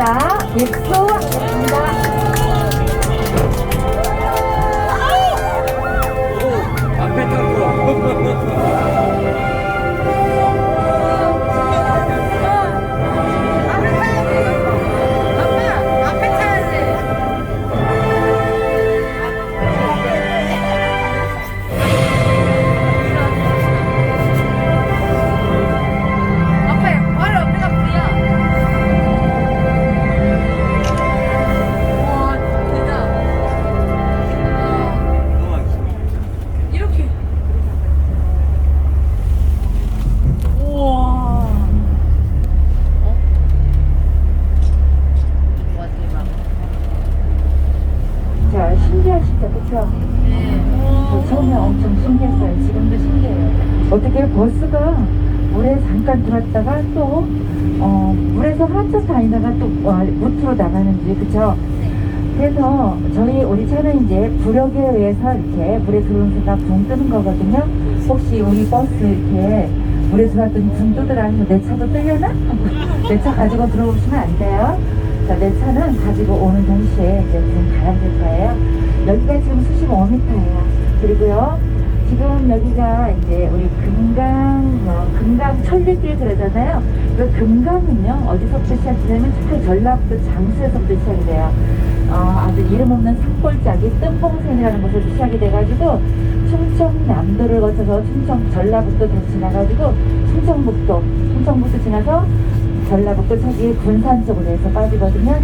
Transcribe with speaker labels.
Speaker 1: 감사합니다. 백수 신기하시죠? 그쵸?
Speaker 2: 네.
Speaker 1: 저 처음에 엄청 신기했어요. 지금도 신기해요. 어떻게 버스가 물에 잠깐 들었다가 또, 어, 물에서 한참 다니다가 또 어, 무트로 나가는지, 그쵸? 그래서 저희 우리 차는 이제 부력에 의해서 이렇게 물에 들어오는 순간 붕 뜨는 거거든요. 혹시 우리 버스 이렇게 물에 들어왔더니 붕 뜨더라 해서 내 차도 뜨려나? 내 차 가지고 들어오시면 안 돼요. 자, 내 차는 가지고 오는 동시에 이제 붕 가라앉을 거예요. 여기가 지금 수심 5m예요. 그리고요, 지금 여기가 이제 우리 금강, 어, 금강 천리길 그러잖아요. 그 금강은요, 어디서부터 시작되냐면 저 전라북도 장수에서부터 시작이 돼요. 어, 아주 이름 없는 산골짜기 뜸봉산이라는 곳에서 시작이 돼가지고 충청남도를 거쳐서 충청 전라북도 다시 지나가지고 충청북도, 충청북도 지나서 전라북도 저기 군산 쪽으로 해서 빠지거든요.